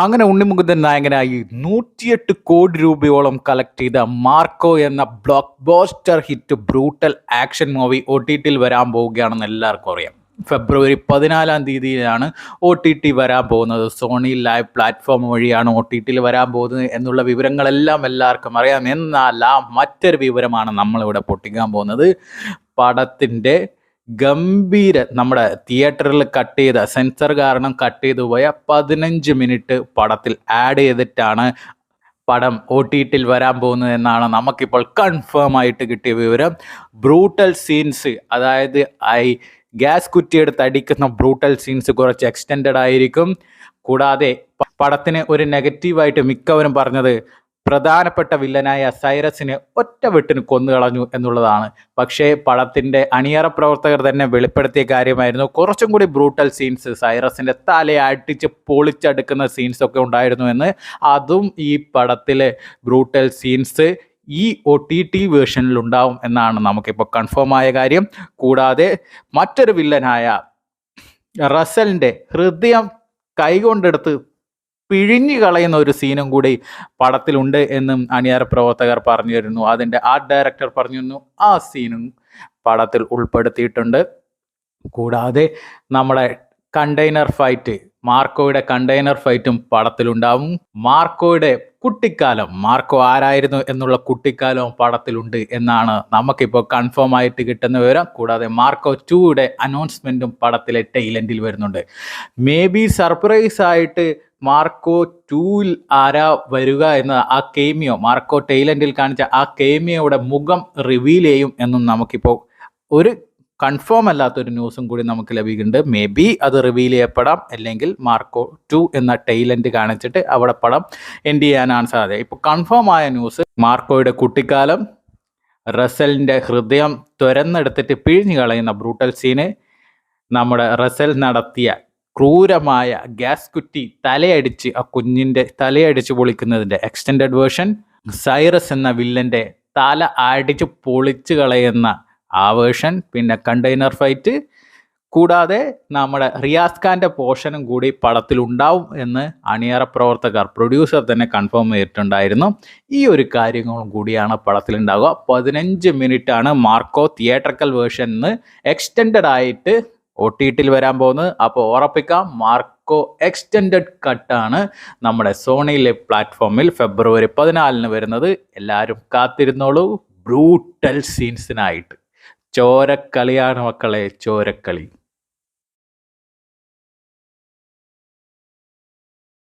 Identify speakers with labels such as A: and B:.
A: അങ്ങനെ ഉണ്ണിമുകുന്ദൻ നായകനായി നൂറ്റിയെട്ട് കോടി രൂപയോളം കളക്ട് ചെയ്ത മാർക്കോ എന്ന blockbuster hit brutal action movie O T ടിയിൽ വരാൻ പോവുകയാണെന്ന് എല്ലാവർക്കും അറിയാം. ഫെബ്രുവരി പതിനാലാം തീയതിയിലാണ് ഒ ടി ടി വരാൻ പോകുന്നത്. സോണി ലൈവ് പ്ലാറ്റ്ഫോം വഴിയാണ് ഒ ടി ടിയിൽ വരാൻ പോകുന്നത് എന്നുള്ള വിവരങ്ങളെല്ലാം എല്ലാവർക്കും അറിയാം. എന്നാൽ ആ മറ്റൊരു വിവരമാണ് നമ്മളിവിടെ പൊട്ടിക്കാൻ പോകുന്നത്. പടത്തിന്റെ ഗംഭീര നമ്മുടെ തിയേറ്ററിൽ കട്ട് ചെയ്ത സെൻസർ കാരണം കട്ട് ചെയ്തു പോയ പതിനഞ്ച് മിനിറ്റ് പടത്തിൽ ആഡ് ചെയ്തിട്ടാണ് പടം ഒ ടി ടിയിൽ വരാൻ പോകുന്നത് എന്നാണ് നമുക്കിപ്പോൾ കൺഫേം ആയിട്ട് കിട്ടിയ വിവരം. ബ്രൂട്ടൽ സീൻസ് അതായത് ഐ ഗ്യാസ് കുറ്റിയെടുത്ത് അടിക്കുന്ന ബ്രൂട്ടൽ സീൻസ് കുറച്ച് എക്സ്റ്റെൻഡഡ് ആയിരിക്കും. കൂടാതെ പടത്തിന് ഒരു നെഗറ്റീവായിട്ട് മിക്കവരും പറഞ്ഞത് പ്രധാനപ്പെട്ട വില്ലനായ സൈറസിനെ ഒറ്റ വെട്ടിന് കൊന്നുകളഞ്ഞു എന്നുള്ളതാണ്. പക്ഷേ പടത്തിന്റെ അണിയറ പ്രവർത്തകർ തന്നെ വെളിപ്പെടുത്തിയ കാര്യമായിരുന്നു. കുറച്ചും കൂടി ബ്രൂട്ടൽ സീൻസ് സൈറസിന്റെ തലയെ അടിച്ച് പൊളിച്ചെടുക്കുന്ന സീൻസ് ഒക്കെ ഉണ്ടായിരുന്നു എന്ന്. അതും ഈ പടത്തിലെ ബ്രൂട്ടൽ സീൻസ് ഈ ഒ ടി ടി വേർഷനിൽ ഉണ്ടാവും എന്നാണ് നമുക്കിപ്പോൾ കൺഫേം ആയ കാര്യം. കൂടാതെ മറ്റൊരു വില്ലനായ റസലിന്റെ ഹൃദയം കൈകൊണ്ടെടുത്ത് പിഴിഞ്ഞു കളയുന്ന ഒരു സീനും കൂടി പടത്തിലുണ്ട് എന്നും അണിയറ പ്രവർത്തകർ പറഞ്ഞു തരുന്നു അതിന്റെ ആർട്ട് ഡയറക്ടർ പറഞ്ഞിരുന്നു ആ സീനും പടത്തിൽ ഉൾപ്പെടുത്തിയിട്ടുണ്ട്. കൂടാതെ നമ്മുടെ കണ്ടെയ്നർ ഫൈറ്റ് മാർക്കോയുടെ കണ്ടെയ്നർ ഫൈറ്റും പടത്തിലുണ്ടാവും. മാർക്കോയുടെ കുട്ടിക്കാലം മാർക്കോ ആരായിരുന്നു എന്നുള്ള കുട്ടിക്കാലവും പടത്തിലുണ്ട് എന്നാണ് നമുക്കിപ്പോൾ കൺഫേം ആയിട്ട് കിട്ടുന്ന വിവരം. കൂടാതെ മാർക്കോ ടൂയുടെ അനൗൺസ്മെന്റും പടത്തിലെ ടൈലൻഡിൽ വരുന്നുണ്ട്. മേ ബി സർപ്രൈസ് ആയിട്ട് മാർക്കോ ടൂവിൽ ആരാ വരിക എന്ന ആ കേമിയോ മാർക്കോ ടൈലൻഡിൽ കാണിച്ച ആ കേമിയോയുടെ മുഖം റിവീൽ ചെയ്യും എന്നും നമുക്കിപ്പോൾ ഒരു കൺഫേം അല്ലാത്തൊരു ന്യൂസും കൂടി നമുക്ക് ലഭിക്കുന്നുണ്ട്. മേ ബി അത് റിവീൽ ചെയ്യപ്പെടാം. അല്ലെങ്കിൽ മാർക്കോ ടു എന്ന ടൈലന്റ് കാണിച്ചിട്ട് അവിടെ പടം എൻഡ് ചെയ്യാനാണ് സാധ്യത. ഇപ്പോൾ കൺഫേം ആയ ന്യൂസ് മാർക്കോയുടെ കുട്ടിക്കാലം റസലിന്റെ ഹൃദയം തുരന്നെടുത്തിട്ട് പിഴിഞ്ഞു കളയുന്ന ബ്രൂട്ടൽ സീന് നമ്മുടെ റസൽ നടത്തിയ ക്രൂരമായ ഗ്യാസ് കുറ്റി തലയടിച്ച് ആ കുഞ്ഞിന്റെ തലയടിച്ച് പൊളിക്കുന്നതിന്റെ എക്സ്റ്റെൻഡഡ് വേർഷൻ സൈറസ് എന്ന വില്ലന്റെ തല അടിച്ച് പൊളിച്ച് കളയുന്ന ആ വേർഷൻ പിന്നെ കണ്ടെയ്നർ ഫൈറ്റ് കൂടാതെ നമ്മുടെ റിയാസ് ഖാന്റെ പോർഷനും കൂടി പടത്തിലുണ്ടാവും എന്ന് അണിയറ പ്രവർത്തകർ പ്രൊഡ്യൂസർ തന്നെ കൺഫേം ചെയ്തിട്ടുണ്ടായിരുന്നു. ഈ ഒരു കാര്യങ്ങളും കൂടിയാണ് പടത്തിലുണ്ടാവുക പതിനഞ്ച് ആണ് മാർക്കോ തിയേറ്ററിക്കൽ വേർഷനിന്ന് എക്സ്റ്റെൻഡ് ആയിട്ട് ഒ ടി ടിയിൽ വരാൻ പോകുന്നത്. അപ്പോൾ ഉറപ്പിക്കാം മാർക്കോ എക്സ്റ്റെൻഡഡ് കട്ടാണ് നമ്മുടെ സോണിയിലെ പ്ലാറ്റ്ഫോമിൽ ഫെബ്രുവരി പതിനാലിന് വരുന്നത്. എല്ലാവരും കാത്തിരുന്നോളൂ. ബ്രൂട്ടൽ സീൻസിനായിട്ട്. ചോരക്കളിയാണ് മക്കളെ ചോരക്കളി.